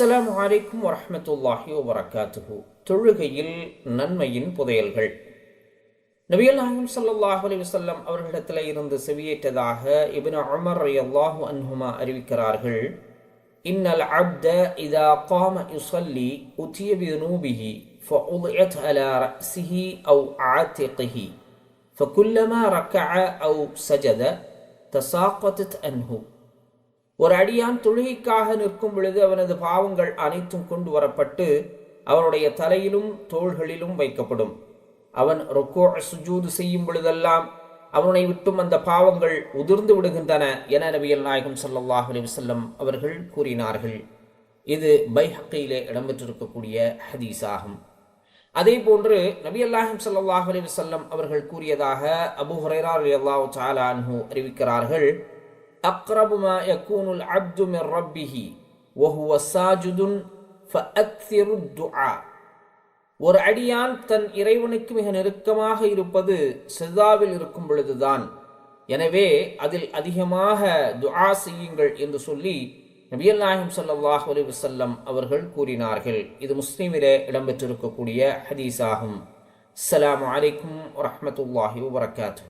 அஸ்ஸலாமு அலைக்கும் வரஹ்மத்துல்லாஹி வபரகாத்துஹு தொழுகையில் நன்மையின் புதையல்கள் நபிகள் நாயகம் ஸல்லல்லாஹு அலைஹி வஸல்லம் அவர்களிடத்தில் இருந்து செவியேற்றதாக இப்னு உமர் ரலியல்லாஹு அன்ஹுமா அறிவிக்கிறார்கள் இன்னல் அப்த இதா قام يصلي أتي بذنوبه فأضعت على رأسه أو عاتقه فكلما ركع أو سجد تساقطت عنه ஒரு அடியான் தொழுகைக்காக நிற்கும் பொழுது அவனது பாவங்கள் அனைத்தும் கொண்டு வரப்பட்டு அவனுடைய தலையிலும் தோள்களிலும் வைக்கப்படும். அவன் ரொக்கோ சுஜூது செய்யும் பொழுதெல்லாம் அவனை விட்டும் அந்த பாவங்கள் உதிர்ந்து விடுகின்றன என நபியல் நாயகம் சல்லாஹ் அலைஹி அவர்கள் கூறினார்கள். இது பைஹக்கையிலே இடம்பெற்றிருக்கக்கூடிய ஹதீஸ் ஆகும் அதே போன்று நபி அல்லாஹிம் சல்லாஹ் அலி வல்லம் அவர்கள் கூறியதாக அபு ஹுரைரா ரலியல்லாஹு தஆலா அன்ஹு அறிவிக்கிறார்கள். أقرب ما يكون العبد من ربه وهو ساجد فأكثر الدعاء ஒரு அடியான் தன் இறைவனுக்கு மிக நெருக்கமாக இருப்பது செதாவில் இருக்கும் பொழுதுதான் எனவே அதில் அதிகமாக துஆ செய்யுங்கள் என்று சொல்லி நபியல் நாயகம் ஸல்லல்லாஹு அலைஹி வஸல்லம் அவர்கள் கூறினார்கள் இது முஸ்லிமிலே இடம்பெற்றிருக்கக்கூடிய ஹதீஸாகும் அஸ்ஸலாமு அலைக்கும் வரஹ்மத்துல்லாஹி வபரகாத்துஹு